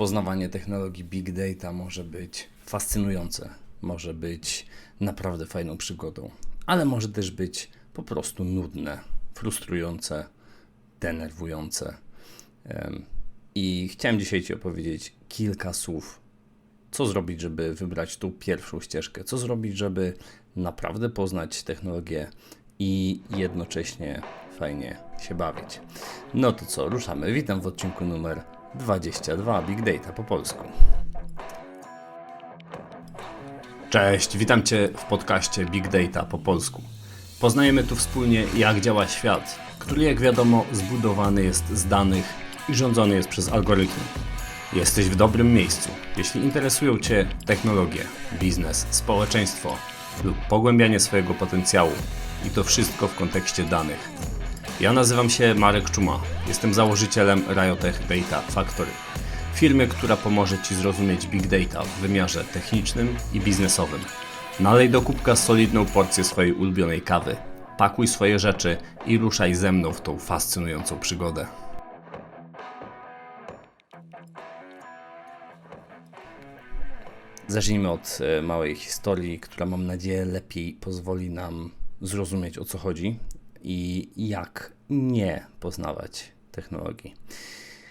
poznawanie technologii big data może być fascynujące, może być naprawdę fajną przygodą, ale może też być po prostu nudne, frustrujące, denerwujące. I chciałem dzisiaj Ci opowiedzieć kilka słów, co zrobić, żeby wybrać tą pierwszą ścieżkę, co zrobić, żeby naprawdę poznać technologię i jednocześnie fajnie się bawić. No to co, ruszamy. Witam w odcinku numer 22 Big Data po polsku. Cześć, witam Cię w podcaście Big Data po polsku. Poznajemy tu wspólnie, jak działa świat, który, jak wiadomo, zbudowany jest z danych i rządzony jest przez algorytmy. Jesteś w dobrym miejscu, jeśli interesują Cię technologie, biznes, społeczeństwo lub pogłębianie swojego potencjału i to wszystko w kontekście danych. Ja nazywam się Marek Czuma, jestem założycielem Riotech Data Factory, firmy, która pomoże Ci zrozumieć Big Data w wymiarze technicznym i biznesowym. Nalej do kubka solidną porcję swojej ulubionej kawy, pakuj swoje rzeczy i ruszaj ze mną w tą fascynującą przygodę. Zacznijmy od e, małej historii, która mam nadzieję lepiej pozwoli nam zrozumieć o co chodzi i jak nie poznawać technologii.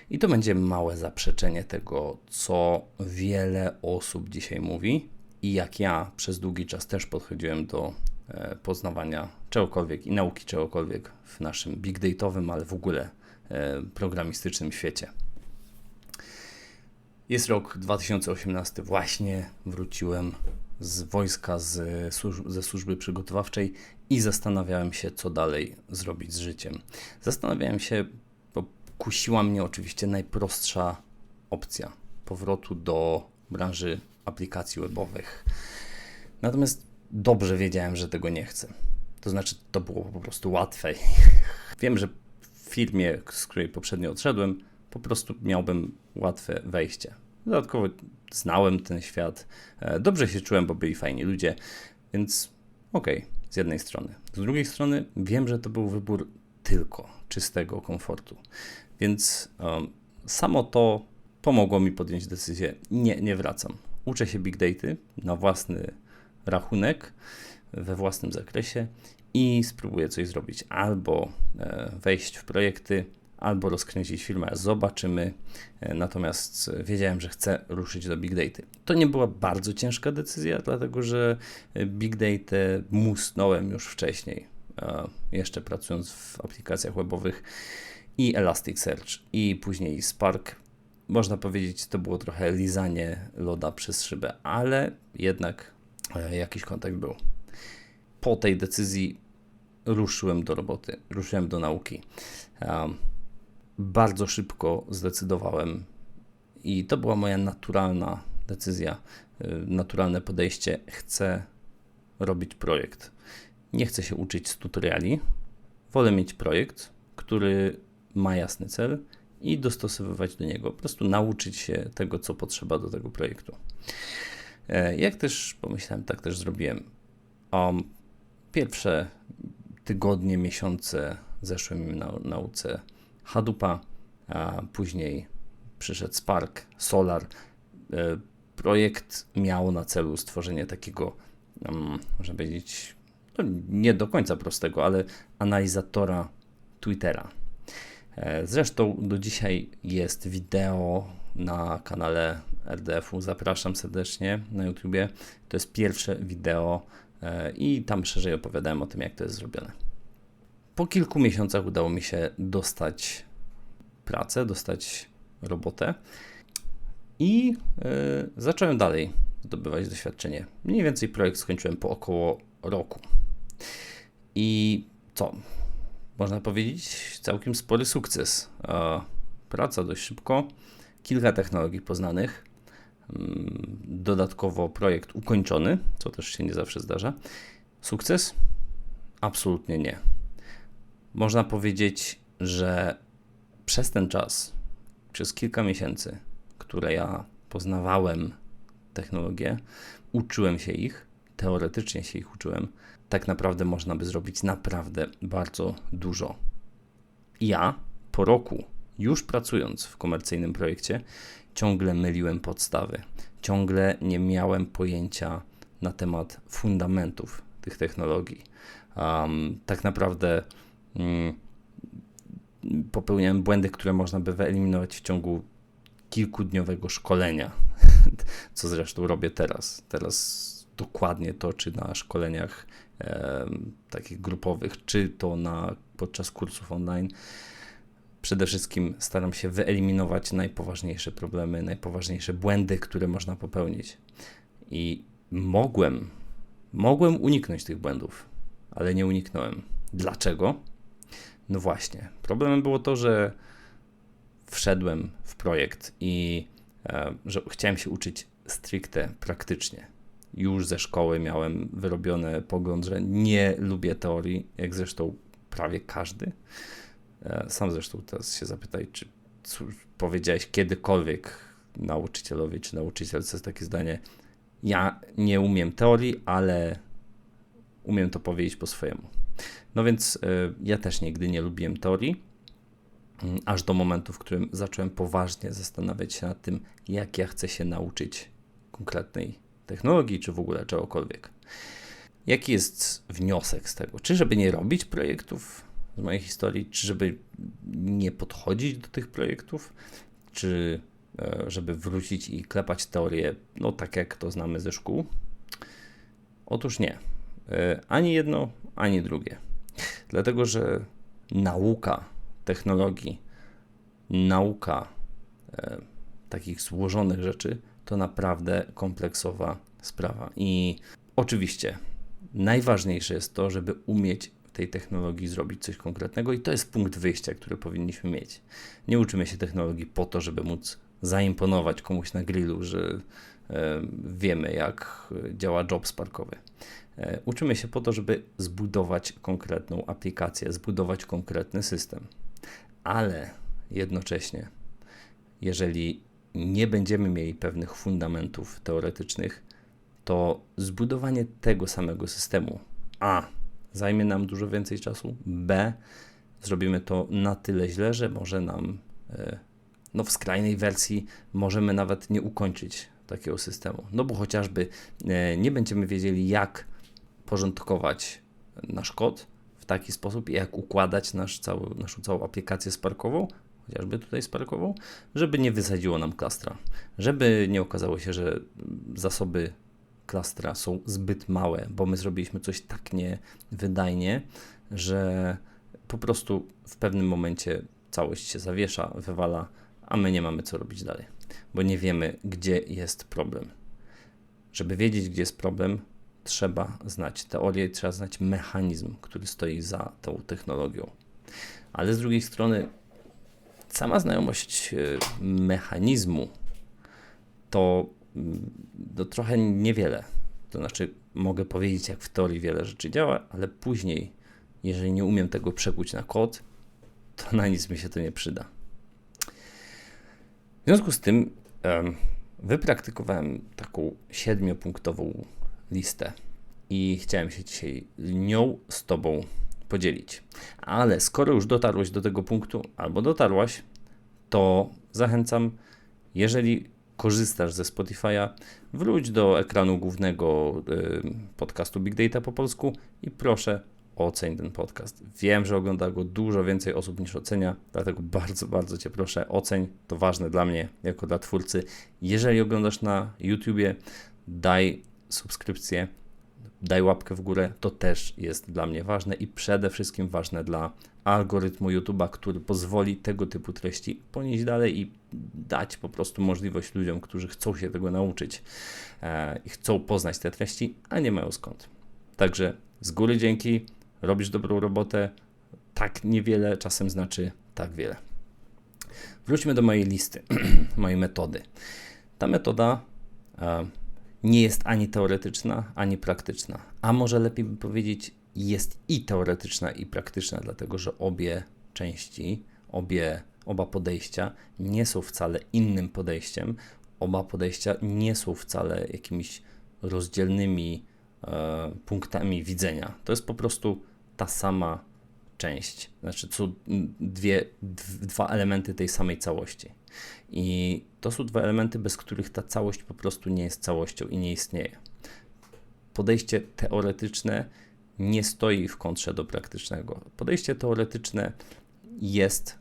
I to będzie małe zaprzeczenie tego, co wiele osób dzisiaj mówi i jak ja przez długi czas też podchodziłem do e, poznawania czegokolwiek i nauki czegokolwiek w naszym big dataowym, ale w ogóle e, programistycznym świecie. Jest rok 2018, właśnie wróciłem z wojska, z ze służby przygotowawczej i zastanawiałem się, co dalej zrobić z życiem. Zastanawiałem się, kusiła mnie oczywiście najprostsza opcja powrotu do branży aplikacji webowych. Natomiast dobrze wiedziałem, że tego nie chcę. To znaczy, to było po prostu łatwe. Wiem, że w firmie, z której poprzednio odszedłem, po prostu miałbym łatwe wejście. Dodatkowo znałem ten świat, e, dobrze się czułem, bo byli fajni ludzie, więc okej, z jednej strony. Z drugiej strony wiem, że to był wybór tylko czystego komfortu, więc um, samo to pomogło mi podjąć decyzję, nie, nie wracam. Uczę się big data na własny rachunek, we własnym zakresie i spróbuję coś zrobić. Albo e, wejść w projekty, albo rozkręcić firmę. Zobaczymy. E, Natomiast wiedziałem, że chcę ruszyć do Big Data. To nie była bardzo ciężka decyzja, dlatego że e, Big Data musnąłem już wcześniej, e, jeszcze pracując w aplikacjach webowych i Elasticsearch i później Spark. Można powiedzieć, to było trochę lizanie loda przez szybę, ale jednak e, jakiś kontakt był. Po tej decyzji ruszyłem do roboty, ruszyłem do nauki. Um, bardzo szybko zdecydowałem i to była moja naturalna decyzja, y, naturalne podejście. Chcę robić projekt. Nie chcę się uczyć z tutoriali. Wolę mieć projekt, który ma jasny cel i dostosowywać do niego. Po prostu nauczyć się tego, co potrzeba do tego projektu. E, Jak też pomyślałem, tak też zrobiłem. Pierwsze tygodnie, miesiące zeszły mi na nauce Hadoopa, a później przyszedł Spark, Solar. E, Projekt miał na celu stworzenie takiego, um, można powiedzieć, no nie do końca prostego, ale analizatora Twittera. E, Zresztą do dzisiaj jest wideo na kanale RDF-u. Zapraszam serdecznie na YouTubie. To jest pierwsze wideo e, i tam szerzej opowiadałem o tym, jak to jest zrobione. Po kilku miesiącach udało mi się dostać pracę, dostać robotę i y, zacząłem dalej zdobywać doświadczenie. Mniej więcej projekt skończyłem po około roku. I co? Można powiedzieć, całkiem spory sukces. Praca dość szybko, kilka technologii poznanych, mm, dodatkowo projekt ukończony, co też się nie zawsze zdarza. Sukces? Absolutnie nie. Można powiedzieć, że przez ten czas, przez kilka miesięcy, które ja poznawałem technologię, uczyłem się ich, teoretycznie się ich uczyłem, tak naprawdę można by zrobić naprawdę bardzo dużo. Ja po roku już pracując w komercyjnym projekcie, ciągle myliłem podstawy. Ciągle nie miałem pojęcia na temat fundamentów tych technologii. Um, tak naprawdę um, popełniałem błędy, które można by wyeliminować w ciągu kilkudniowego szkolenia, co zresztą robię teraz. Teraz dokładnie to, czy na szkoleniach e, takich grupowych, czy to na, podczas kursów online. Przede wszystkim staram się wyeliminować najpoważniejsze problemy, najpoważniejsze błędy, które można popełnić. I mogłem, mogłem uniknąć tych błędów, ale nie uniknąłem. Dlaczego? No właśnie, problemem było to, że wszedłem w projekt i e, że chciałem się uczyć stricte praktycznie. Już ze szkoły miałem wyrobiony pogląd, że nie lubię teorii, jak zresztą prawie każdy. E, sam zresztą teraz się zapytaj, czy powiedziałeś kiedykolwiek nauczycielowi czy nauczycielce takie zdanie, ja nie umiem teorii, ale umiem to powiedzieć po swojemu. No więc y, ja też nigdy nie lubiłem teorii, mm, aż do momentu, w którym zacząłem poważnie zastanawiać się nad tym, jak ja chcę się nauczyć konkretnej technologii, czy w ogóle czegokolwiek. Jaki jest wniosek z tego? Czy żeby nie robić projektów z mojej historii, czy żeby nie podchodzić do tych projektów, czy e, żeby wrócić i klepać teorię, no tak jak to znamy ze szkół? Otóż nie. E, ani jedno, ani drugie. Dlatego, że nauka technologii, nauka e, takich złożonych rzeczy to naprawdę kompleksowa sprawa. I oczywiście najważniejsze jest to, żeby umieć tej technologii zrobić coś konkretnego, i to jest punkt wyjścia, który powinniśmy mieć. Nie uczymy się technologii po to, żeby móc zaimponować komuś na grillu, że e, wiemy, jak działa job sparkowy. E, uczymy się po to, żeby zbudować konkretną aplikację, zbudować konkretny system. Ale jednocześnie, jeżeli nie będziemy mieli pewnych fundamentów teoretycznych, to zbudowanie tego samego systemu A zajmie nam dużo więcej czasu, B zrobimy to na tyle źle, że może nam e, no w skrajnej wersji możemy nawet nie ukończyć takiego systemu. No bo chociażby e, nie będziemy wiedzieli, jak porządkować nasz kod w taki sposób, jak układać nasz cały, naszą całą aplikację sparkową, chociażby tutaj sparkową, żeby nie wysadziło nam klastra, żeby nie okazało się, że zasoby klastra są zbyt małe, bo my zrobiliśmy coś tak niewydajnie, że po prostu w pewnym momencie całość się zawiesza, wywala, a my nie mamy co robić dalej, bo nie wiemy, gdzie jest problem. Żeby wiedzieć, gdzie jest problem, trzeba znać teorię, trzeba znać mechanizm, który stoi za tą technologią. Ale z drugiej strony, sama znajomość e, mechanizmu to, mm, to trochę niewiele. To znaczy, mogę powiedzieć, jak w teorii wiele rzeczy działa, ale później, jeżeli nie umiem tego przekuć na kod, to na nic mi się to nie przyda. W związku z tym wypraktykowałem taką siedmiopunktową listę i chciałem się dzisiaj nią z Tobą podzielić. Ale skoro już dotarłeś do tego punktu, albo dotarłaś, to zachęcam, jeżeli korzystasz ze Spotify'a, wróć do ekranu głównego y, podcastu Big Data po polsku i proszę oceń ten podcast. Wiem, że ogląda go dużo więcej osób niż ocenia, dlatego bardzo, bardzo Cię proszę, oceń. To ważne dla mnie, jako dla twórcy. Jeżeli oglądasz na YouTubie, daj subskrypcję, daj łapkę w górę, to też jest dla mnie ważne i przede wszystkim ważne dla algorytmu YouTube'a, który pozwoli tego typu treści ponieść dalej i dać po prostu możliwość ludziom, którzy chcą się tego nauczyć e, i chcą poznać te treści, a nie mają skąd. Także z góry dzięki, robisz dobrą robotę. Tak niewiele czasem znaczy tak wiele. Wróćmy do mojej listy, mojej metody. Ta metoda e, nie jest ani teoretyczna, ani praktyczna. A może lepiej by powiedzieć, jest i teoretyczna, i praktyczna, dlatego że obie części, obie, oba podejścia nie są wcale innym podejściem. Oba podejścia nie są wcale jakimiś rozdzielnymi e, punktami widzenia. To jest po prostu ta sama część, znaczy są dwie, dwa elementy tej samej całości. I to są dwa elementy, bez których ta całość po prostu nie jest całością i nie istnieje. Podejście teoretyczne nie stoi w kontrze do praktycznego. Podejście teoretyczne jest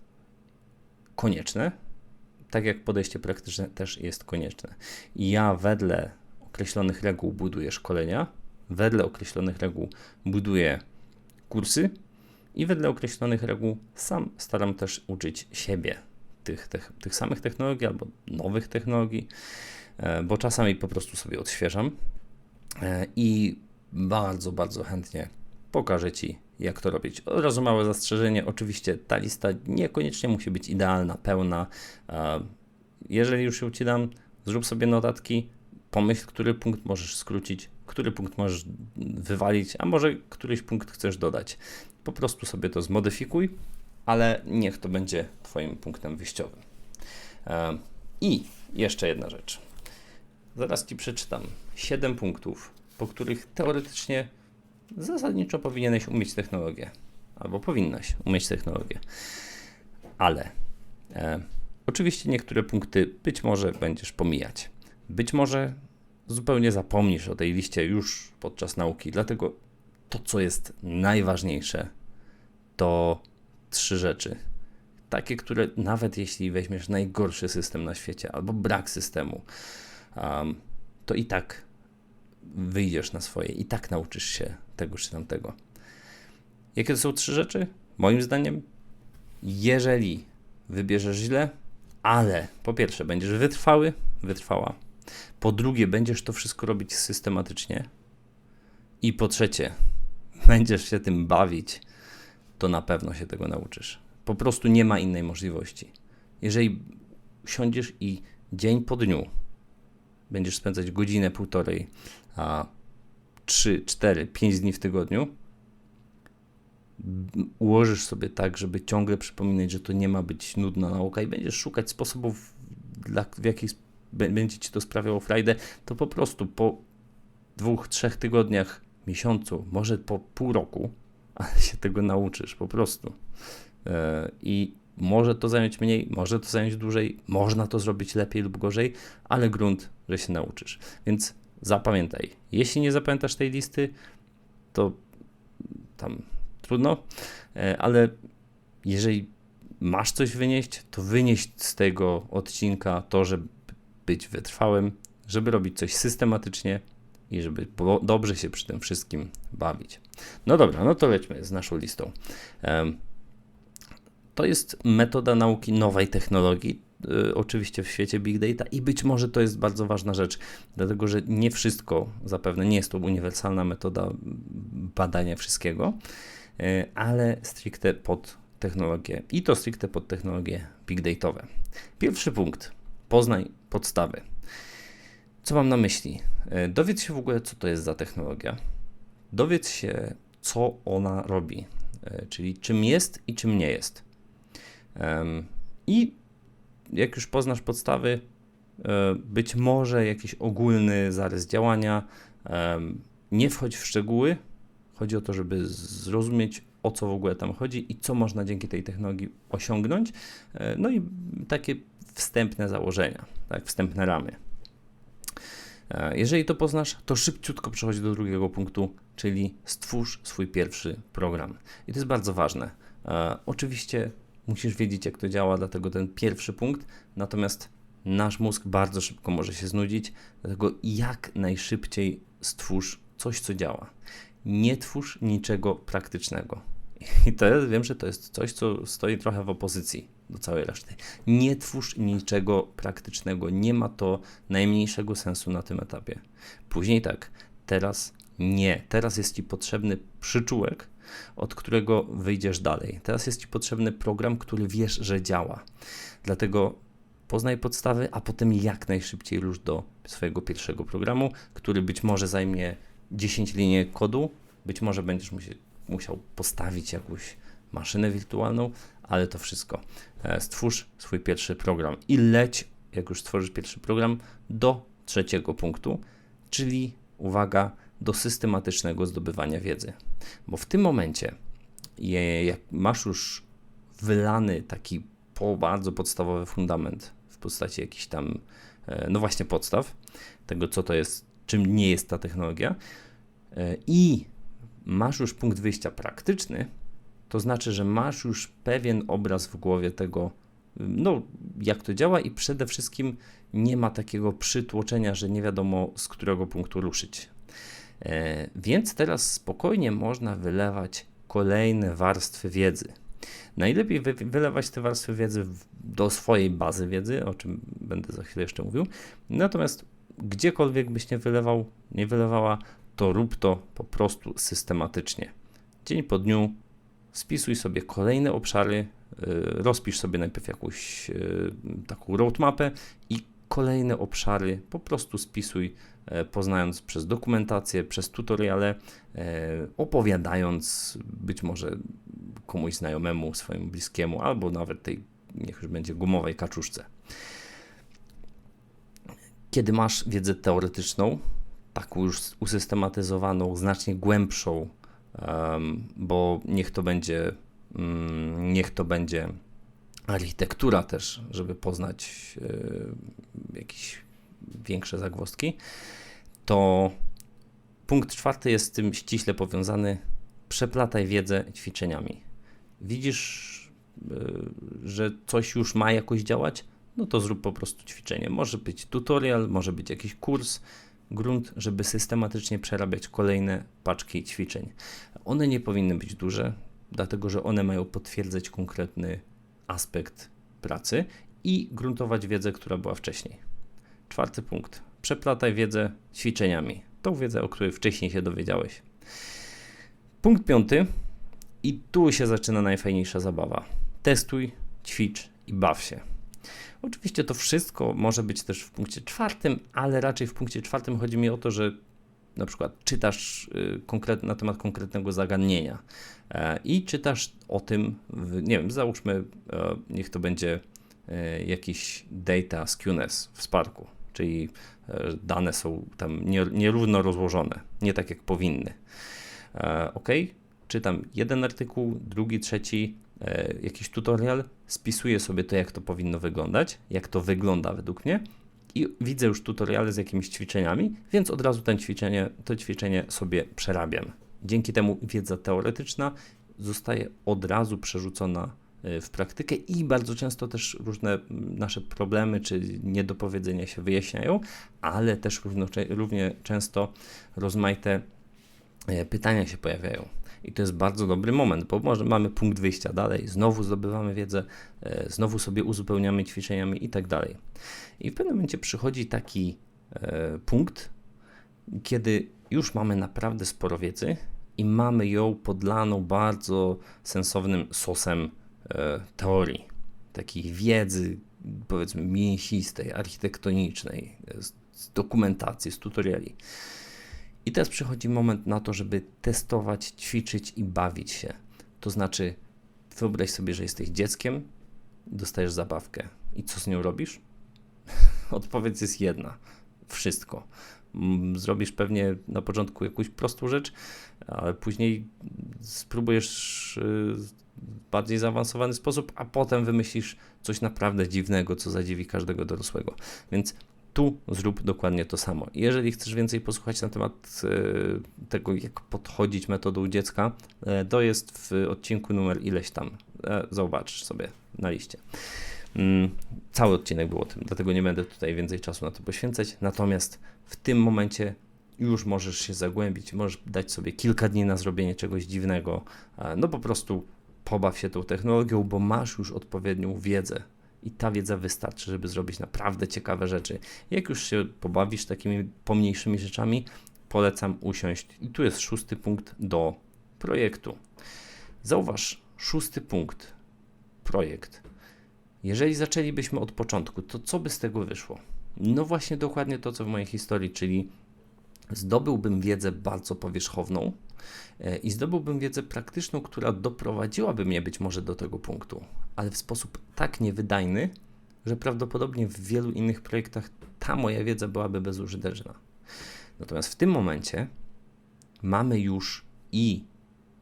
konieczne, tak jak podejście praktyczne też jest konieczne. Ja wedle określonych reguł buduję szkolenia, wedle określonych reguł buduję kursy i wedle określonych reguł sam staram też uczyć siebie tych, tych, tych samych technologii albo nowych technologii, e, bo czasami po prostu sobie odświeżam e, i bardzo, bardzo chętnie pokażę Ci, jak to robić. Od razu małe zastrzeżenie, oczywiście ta lista niekoniecznie musi być idealna, pełna. E, jeżeli już ją Ci dam, zrób sobie notatki, pomyśl, który punkt możesz skrócić, który punkt możesz wywalić, a może któryś punkt chcesz dodać. Po prostu sobie to zmodyfikuj, ale niech to będzie Twoim punktem wyjściowym. I jeszcze jedna rzecz. Zaraz Ci przeczytam 7 punktów, po których teoretycznie zasadniczo powinieneś umieć technologię, albo powinnaś umieć technologię. Ale e, oczywiście niektóre punkty być może będziesz pomijać. Być może zupełnie zapomnisz o tej liście już podczas nauki, dlatego to, co jest najważniejsze, to trzy rzeczy. Takie, które nawet jeśli weźmiesz najgorszy system na świecie albo brak systemu, um, to i tak wyjdziesz na swoje, i tak nauczysz się tego czy tamtego. Jakie to są trzy rzeczy? Moim zdaniem, jeżeli wybierzesz źle, ale po pierwsze będziesz wytrwały, wytrwała. Po drugie, będziesz to wszystko robić systematycznie. I po trzecie, będziesz się tym bawić, to na pewno się tego nauczysz. Po prostu nie ma innej możliwości. Jeżeli siądziesz i dzień po dniu będziesz spędzać godzinę, półtorej, a 3, 4, 5 dni w tygodniu, ułożysz sobie tak, żeby ciągle przypominać, że to nie ma być nudna nauka i będziesz szukać sposobów, dla, w jakich będzie ci to sprawiało frajdę, to po prostu po dwóch, trzech tygodniach, miesiącu, może po pół roku, ale się tego nauczysz po prostu. E, I może to zająć mniej, może to zająć dłużej, można to zrobić lepiej lub gorzej, ale grunt, że się nauczysz. Więc zapamiętaj. Jeśli nie zapamiętasz tej listy, to tam trudno, e, ale jeżeli masz coś wynieść, to wynieść z tego odcinka to, żeby być wytrwałym, żeby robić coś systematycznie i żeby dobrze się przy tym wszystkim bawić. No dobra, no to lećmy z naszą listą. To jest metoda nauki nowej technologii, y, oczywiście w świecie big data i być może to jest bardzo ważna rzecz, dlatego że nie wszystko, zapewne nie jest to uniwersalna metoda badania wszystkiego, y, ale stricte pod technologię i to stricte pod technologie big dataowe. Pierwszy punkt. Poznaj podstawy. Co mam na myśli? Y, dowiedz się w ogóle, co to jest za technologia. Dowiedz się, co ona robi, czyli czym jest i czym nie jest. I jak już poznasz podstawy, e, być może jakiś ogólny zarys działania, nie wchodź w szczegóły. Chodzi o to, żeby zrozumieć, o co w ogóle tam chodzi i co można dzięki tej technologii osiągnąć. E, no i takie wstępne założenia, tak, wstępne ramy. E, jeżeli to poznasz, to szybciutko przechodź do drugiego punktu, czyli stwórz swój pierwszy program. I to jest bardzo ważne. Oczywiście musisz wiedzieć, jak to działa, dlatego ten pierwszy punkt. Natomiast nasz mózg bardzo szybko może się znudzić, dlatego jak najszybciej stwórz coś, co działa. Nie twórz niczego praktycznego. I to wiem, że to jest coś, co stoi trochę w opozycji do całej reszty. Nie twórz niczego praktycznego. Nie ma to najmniejszego sensu na tym etapie. Później tak, teraz nie. Teraz jest Ci potrzebny przyczółek, od którego wyjdziesz dalej. Teraz jest Ci potrzebny program, który wiesz, że działa. Dlatego poznaj podstawy, a potem jak najszybciej rusz do swojego pierwszego programu, który być może zajmie 10 linii kodu, być może będziesz musiał postawić jakąś maszynę wirtualną, ale to wszystko. E, stwórz swój pierwszy program i leć, jak już stworzysz pierwszy program, do trzeciego punktu, czyli uwaga, do systematycznego zdobywania wiedzy. Bo w tym momencie jak masz już wylany taki bardzo podstawowy fundament w postaci jakichś tam, e, no właśnie podstaw tego, co to jest, czym nie jest ta technologia e, i masz już punkt wyjścia praktyczny, to znaczy, że masz już pewien obraz w głowie tego, no, jak to działa i przede wszystkim nie ma takiego przytłoczenia, że nie wiadomo z którego punktu ruszyć. E, więc teraz spokojnie można wylewać kolejne warstwy wiedzy. Najlepiej wy wylewać te warstwy wiedzy do swojej bazy wiedzy, o czym będę za chwilę jeszcze mówił. Natomiast gdziekolwiek byś nie wylewał, nie wylewała, to rób to po prostu systematycznie. Dzień po dniu spisuj sobie kolejne obszary, y, rozpisz sobie najpierw jakąś y, taką roadmapę i kolejne obszary po prostu spisuj, e, poznając przez dokumentację, przez tutoriale, e, opowiadając być może komuś znajomemu, swojemu bliskiemu, albo nawet tej, niech już będzie gumowej kaczuszce. Kiedy masz wiedzę teoretyczną, taką już usystematyzowaną, znacznie głębszą, bo niech to będzie, mm, niech to będzie architektura też, żeby poznać e, jakieś większe zagwozdki, to punkt czwarty jest z tym ściśle powiązany. Przeplataj wiedzę ćwiczeniami. Widzisz, e, że coś już ma jakoś działać? No to zrób po prostu ćwiczenie. Może być tutorial, może być jakiś kurs, grunt, żeby systematycznie przerabiać kolejne paczki ćwiczeń. One nie powinny być duże, dlatego że one mają potwierdzać konkretny aspekt pracy i gruntować wiedzę, która była wcześniej. Czwarty punkt. Przeplataj wiedzę ćwiczeniami. Tą wiedzę, o której wcześniej się dowiedziałeś. Punkt piąty. I tu się zaczyna najfajniejsza zabawa. Testuj, ćwicz i baw się. Oczywiście to wszystko może być też w punkcie czwartym, ale raczej w punkcie czwartym chodzi mi o to, że na przykład czytasz y, konkret, na temat konkretnego zagadnienia e, i czytasz o tym, nie wiem, załóżmy, e, niech to będzie e, jakiś data QNES w Sparku, czyli dane są tam nierówno rozłożone, nie tak jak powinny. Ok, czytam jeden artykuł, drugi, trzeci, jakiś tutorial, spisuję sobie to, jak to powinno wyglądać, jak to wygląda według mnie i widzę już tutoriale z jakimiś ćwiczeniami, więc od razu ten ćwiczenie, to ćwiczenie sobie przerabiam. Dzięki temu wiedza teoretyczna zostaje od razu przerzucona e, w praktykę i bardzo często też różne nasze problemy czy niedopowiedzenia się wyjaśniają, ale też równie często rozmaite e, pytania się pojawiają. I to jest bardzo dobry moment, bo może mamy punkt wyjścia dalej, znowu zdobywamy wiedzę, e, znowu sobie uzupełniamy ćwiczeniami i tak dalej. I w pewnym momencie przychodzi taki e, punkt, kiedy już mamy naprawdę sporo wiedzy i mamy ją podlaną bardzo sensownym sosem e, teorii, takiej wiedzy, powiedzmy, mięsistej, architektonicznej, z, dokumentacji, z tutoriali. I teraz przychodzi moment na to, żeby testować, ćwiczyć i bawić się. To znaczy, wyobraź sobie, że jesteś dzieckiem, dostajesz zabawkę. I co z nią robisz? Odpowiedź jest jedna: wszystko. Mm, zrobisz pewnie na początku jakąś prostą rzecz, ale później spróbujesz y, w bardziej zaawansowany sposób, a potem wymyślisz coś naprawdę dziwnego, co zadziwi każdego dorosłego. Więc tu zrób dokładnie to samo. Jeżeli chcesz więcej posłuchać na temat e, tego, jak podchodzić metodą dziecka, e, to jest w odcinku numer ileś tam. E, zobaczysz sobie na liście. Mm, cały odcinek był o tym, dlatego nie będę tutaj więcej czasu na to poświęcać. Natomiast w tym momencie już możesz się zagłębić, możesz dać sobie kilka dni na zrobienie czegoś dziwnego. No po prostu pobaw się tą technologią, bo masz już odpowiednią wiedzę i ta wiedza wystarczy, żeby zrobić naprawdę ciekawe rzeczy. Jak już się pobawisz takimi pomniejszymi rzeczami, polecam usiąść. I tu jest szósty punkt do projektu. Zauważ, szósty punkt, projekt. Jeżeli zaczęlibyśmy od początku, to co by z tego wyszło? No właśnie dokładnie to, co w mojej historii, czyli zdobyłbym wiedzę bardzo powierzchowną i zdobyłbym wiedzę praktyczną, która doprowadziłaby mnie być może do tego punktu, ale w sposób tak niewydajny, że prawdopodobnie w wielu innych projektach ta moja wiedza byłaby bezużyteczna. Natomiast w tym momencie mamy już i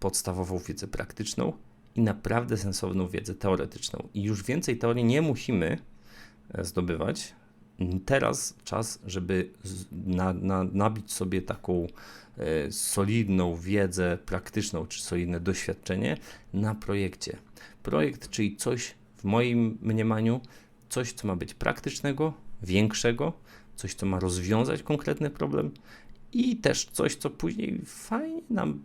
podstawową wiedzę praktyczną i naprawdę sensowną wiedzę teoretyczną. I już więcej teorii nie musimy e, zdobywać. Teraz czas, żeby na, na, nabić sobie taką e, solidną wiedzę praktyczną czy solidne doświadczenie na projekcie. Projekt, czyli coś w moim mniemaniu, coś, co ma być praktycznego, większego, coś, co ma rozwiązać konkretny problem i też coś, co później fajnie nam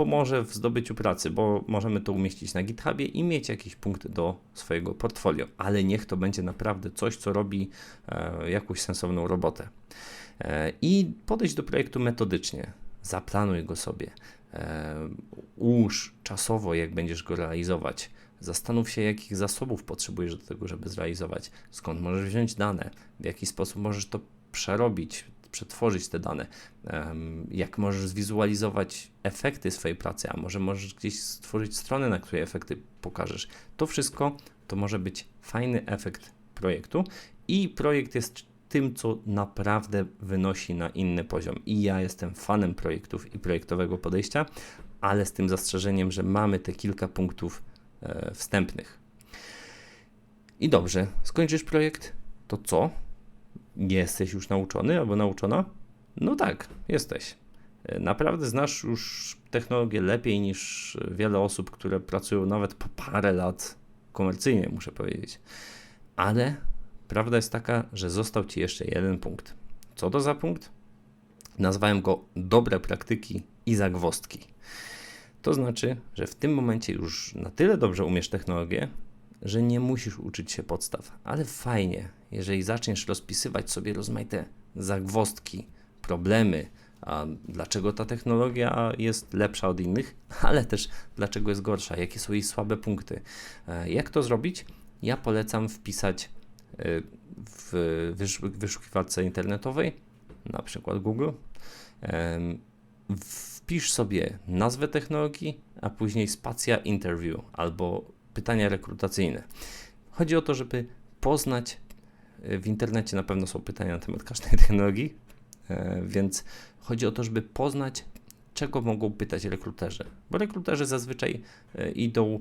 pomoże w zdobyciu pracy, bo możemy to umieścić na GitHubie i mieć jakiś punkt do swojego portfolio, ale niech to będzie naprawdę coś, co robi e, jakąś sensowną robotę. E, I podejść do projektu metodycznie. Zaplanuj go sobie. E, ułóż czasowo, jak będziesz go realizować. Zastanów się, jakich zasobów potrzebujesz do tego, żeby zrealizować, skąd możesz wziąć dane, w jaki sposób możesz to przerobić, przetworzyć te dane, jak możesz zwizualizować efekty swojej pracy, a może możesz gdzieś stworzyć stronę, na której efekty pokażesz. To wszystko to może być fajny efekt projektu i projekt jest tym, co naprawdę wynosi na inny poziom. I ja jestem fanem projektów i projektowego podejścia, ale z tym zastrzeżeniem, że mamy te kilka punktów e, wstępnych. I dobrze, skończysz projekt, to co? Jesteś już nauczony albo nauczona? No tak, jesteś. E, naprawdę znasz już technologię lepiej niż wiele osób, które pracują nawet po parę lat komercyjnie, muszę powiedzieć. Ale prawda jest taka, że został ci jeszcze jeden punkt. Co to za punkt? Nazwałem go dobre praktyki i zagwostki. To znaczy, że w tym momencie już na tyle dobrze umiesz technologię, że nie musisz uczyć się podstaw, ale fajnie, jeżeli zaczniesz rozpisywać sobie rozmaite zagwostki, problemy, a dlaczego ta technologia jest lepsza od innych, ale też dlaczego jest gorsza, jakie są jej słabe punkty. E, jak to zrobić? Ja polecam wpisać e, w wyszukiwarce internetowej, na przykład Google, wpisz sobie nazwę technologii, a później spacja interview albo pytania rekrutacyjne. Chodzi o to, żeby poznać, w internecie na pewno są pytania na temat każdej technologii, e, więc chodzi o to, żeby poznać, czego mogą pytać rekruterzy. Bo rekruterzy zazwyczaj e, idą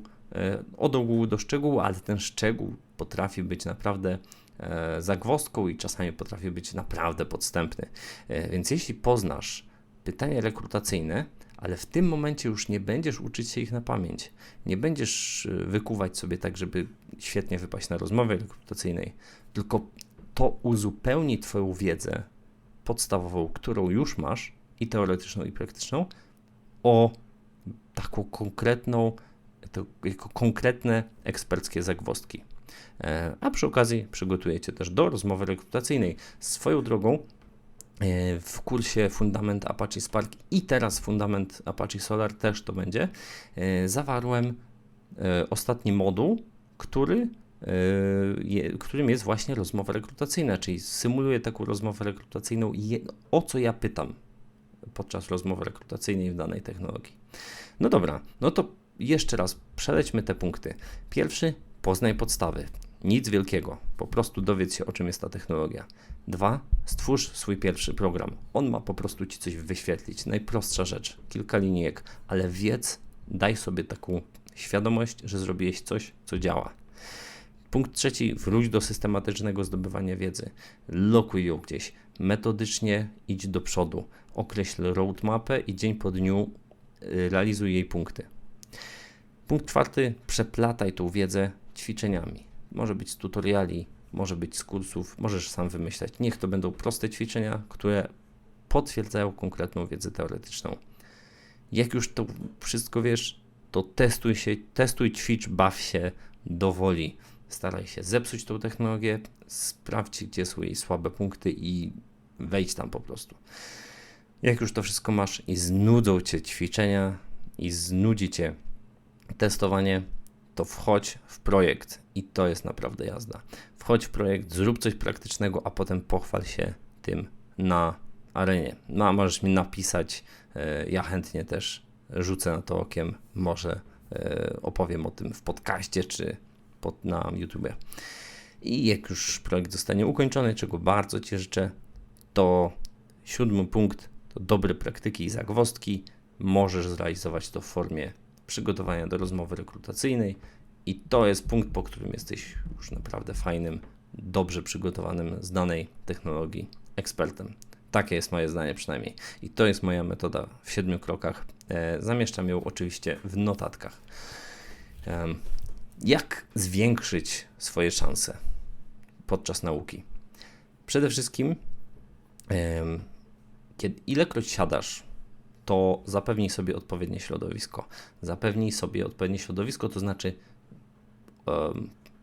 od ogółu do szczegółu, ale ten szczegół potrafi być naprawdę zagwozdką i czasami potrafi być naprawdę podstępny. Więc jeśli poznasz pytania rekrutacyjne, ale w tym momencie już nie będziesz uczyć się ich na pamięć. Nie będziesz y, wykuwać sobie tak, żeby świetnie wypaść na rozmowie rekrutacyjnej, tylko to uzupełni Twoją wiedzę podstawową, którą już masz, i teoretyczną, i praktyczną, o taką konkretną, to, jako konkretne eksperckie zagwozdki. E, a przy okazji przygotujecie też do rozmowy rekrutacyjnej. Swoją drogą, w kursie Fundament Apache Spark i teraz Fundament Apache Solar też to będzie, e, zawarłem e, ostatni moduł, który, którym jest właśnie rozmowa rekrutacyjna, czyli symuluję taką rozmowę rekrutacyjną i o co ja pytam podczas rozmowy rekrutacyjnej w danej technologii. No dobra, no to jeszcze raz przelećmy te punkty. Pierwszy, poznaj podstawy. Nic wielkiego, po prostu dowiedz się, o czym jest ta technologia. Dwa, stwórz swój pierwszy program. On ma po prostu ci coś wyświetlić. Najprostsza rzecz, kilka linijek, ale wiedz, daj sobie taką świadomość, że zrobiłeś coś, co działa. Punkt trzeci, wróć do systematycznego zdobywania wiedzy. Lokuj ją gdzieś, metodycznie idź do przodu. Określ roadmapę i dzień po dniu y, realizuj jej punkty. Punkt czwarty, przeplataj tą wiedzę ćwiczeniami. Może być z tutoriali, może być z kursów, możesz sam wymyślać. Niech to będą proste ćwiczenia, które potwierdzają konkretną wiedzę teoretyczną. Jak już to wszystko wiesz, to testuj się, testuj, ćwicz, baw się do woli. Staraj się zepsuć tą technologię, sprawdź, gdzie są jej słabe punkty i wejdź tam po prostu. Jak już to wszystko masz i znudzą cię ćwiczenia i znudzi cię testowanie, to wchodź w projekt i to jest naprawdę jazda. Wchodź w projekt, zrób coś praktycznego, a potem pochwal się tym na arenie. No a możesz mi napisać, e, ja chętnie też rzucę na to okiem, może e, opowiem o tym w podcaście czy pod, na YouTube. I jak już projekt zostanie ukończony, czego bardzo Ci życzę, to siódmy punkt to dobre praktyki i zagwozdki. Możesz zrealizować to w formie przygotowania do rozmowy rekrutacyjnej i to jest punkt, po którym jesteś już naprawdę fajnym, dobrze przygotowanym z danej technologii ekspertem. Takie jest moje zdanie przynajmniej. I to jest moja metoda w siedmiu krokach. E, zamieszczam ją oczywiście w notatkach. Jak zwiększyć swoje szanse podczas nauki? Przede wszystkim, kiedy, ilekroć siadasz, to zapewnij sobie odpowiednie środowisko. Zapewnij sobie odpowiednie środowisko, to znaczy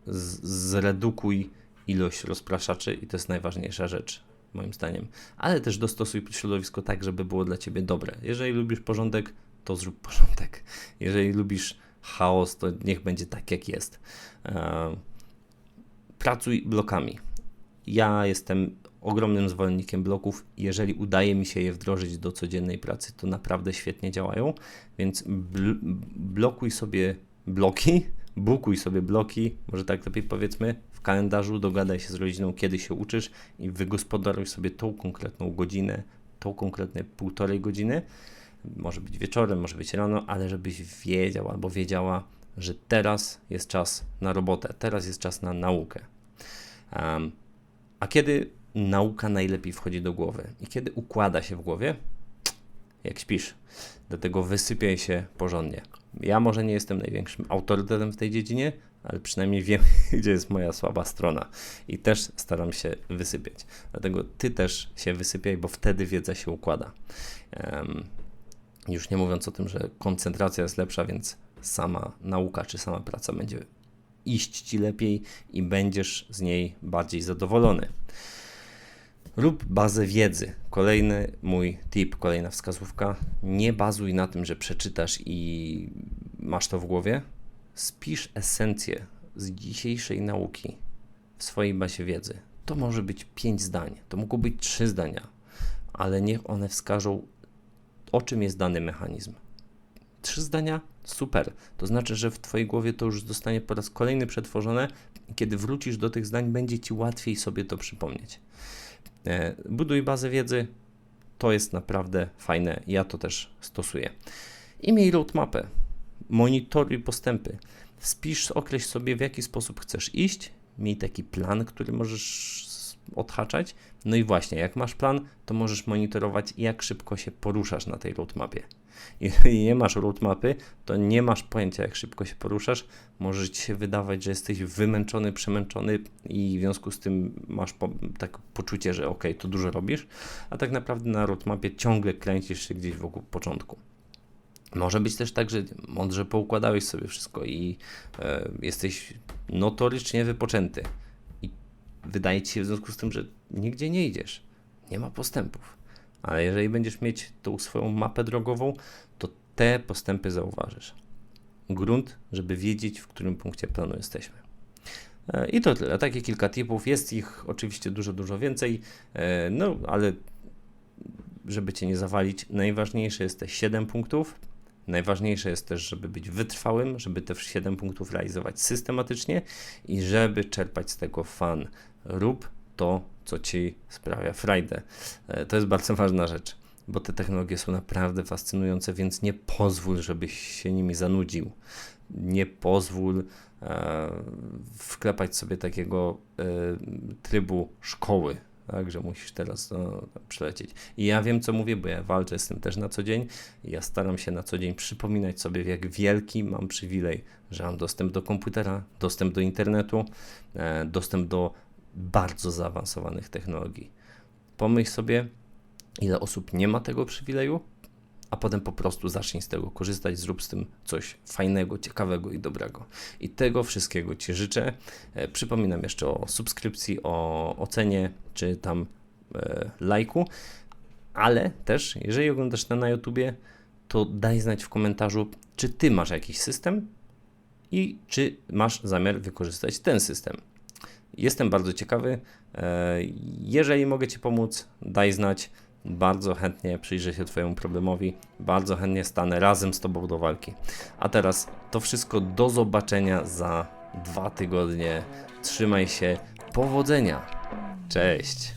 zredukuj ilość rozpraszaczy i to jest najważniejsza rzecz, moim zdaniem. Ale też dostosuj środowisko tak, żeby było dla ciebie dobre. Jeżeli lubisz porządek, to zrób porządek. Jeżeli lubisz chaos, to niech będzie tak, jak jest. Pracuj blokami. Ja jestem ogromnym zwolennikiem bloków. Jeżeli udaje mi się je wdrożyć do codziennej pracy, to naprawdę świetnie działają. Więc bl- blokuj sobie bloki, bukuj sobie bloki, może tak lepiej powiedzmy, w kalendarzu, dogadaj się z rodziną, kiedy się uczysz i wygospodaruj sobie tą konkretną godzinę, tą konkretne półtorej godziny. Może być wieczorem, może być rano, ale żebyś wiedział albo wiedziała, że teraz jest czas na robotę, teraz jest czas na naukę. Um, a kiedy nauka najlepiej wchodzi do głowy i kiedy układa się w głowie? Jak śpisz. Dlatego wysypiaj się porządnie. Ja może nie jestem największym autorytetem w tej dziedzinie, ale przynajmniej wiem, gdzie jest moja słaba strona i też staram się wysypiać. Dlatego ty też się wysypiaj, bo wtedy wiedza się układa. Em, już nie mówiąc o tym, że koncentracja jest lepsza, więc sama nauka czy sama praca będzie iść ci lepiej i będziesz z niej bardziej zadowolony. Rób bazę wiedzy. Kolejny mój tip, kolejna wskazówka. Nie bazuj na tym, że przeczytasz i masz to w głowie. Spisz esencję z dzisiejszej nauki w swojej bazie wiedzy. To może być pięć zdań, to mogą być trzy zdania, ale niech one wskażą, o czym jest dany mechanizm. Trzy zdania? Super. To znaczy, że w Twojej głowie to już zostanie po raz kolejny przetworzone kiedy wrócisz do tych zdań, będzie Ci łatwiej sobie to przypomnieć. E, Buduj bazę wiedzy. To jest naprawdę fajne. Ja to też stosuję. I miej roadmapę. Monitoruj postępy. Wspisz, określ sobie, w jaki sposób chcesz iść. Miej taki plan, który możesz odhaczać. No i właśnie, jak masz plan, to możesz monitorować, jak szybko się poruszasz na tej roadmapie. Jeżeli nie masz roadmapy, to nie masz pojęcia, jak szybko się poruszasz. Może ci się wydawać, że jesteś wymęczony, przemęczony i w związku z tym masz po, tak poczucie, że ok, to dużo robisz, a tak naprawdę na roadmapie ciągle kręcisz się gdzieś wokół początku. Może być też tak, że mądrze poukładałeś sobie wszystko i e, jesteś notorycznie wypoczęty. I wydaje ci się w związku z tym, że nigdzie nie idziesz. Nie ma postępów. Ale jeżeli będziesz mieć tą swoją mapę drogową, to te postępy zauważysz. Grunt, żeby wiedzieć, w którym punkcie planu jesteśmy. E, I to tyle. Takie kilka tipów. Jest ich oczywiście dużo, dużo więcej. E, No, ale żeby cię nie zawalić, najważniejsze jest te 7 punktów. Najważniejsze jest też, żeby być wytrwałym, żeby te 7 punktów realizować systematycznie i żeby czerpać z tego fan. Rób to, co ci sprawia frajdę. E, To jest bardzo ważna rzecz, bo te technologie są naprawdę fascynujące, więc nie pozwól, żebyś się nimi zanudził. Nie pozwól e, wklepać sobie takiego e, trybu szkoły, tak, że musisz teraz no, przelecieć. I ja wiem, co mówię, bo ja walczę z tym też na co dzień. Ja staram się na co dzień przypominać sobie, jak wielki mam przywilej, że mam dostęp do komputera, dostęp do internetu, e, dostęp do bardzo zaawansowanych technologii. Pomyśl sobie, ile osób nie ma tego przywileju, a potem po prostu zacznij z tego korzystać, zrób z tym coś fajnego, ciekawego i dobrego. I tego wszystkiego Ci życzę. E, przypominam jeszcze o subskrypcji, o ocenie, czy tam e, lajku, ale też, jeżeli oglądasz to na YouTubie, to daj znać w komentarzu, czy Ty masz jakiś system i czy masz zamiar wykorzystać ten system. Jestem bardzo ciekawy. E, Jeżeli mogę Ci pomóc, daj znać. Bardzo chętnie przyjrzę się Twojemu problemowi. Bardzo chętnie stanę razem z Tobą do walki. A teraz to wszystko do zobaczenia za dwa tygodnie. Trzymaj się. Powodzenia. Cześć.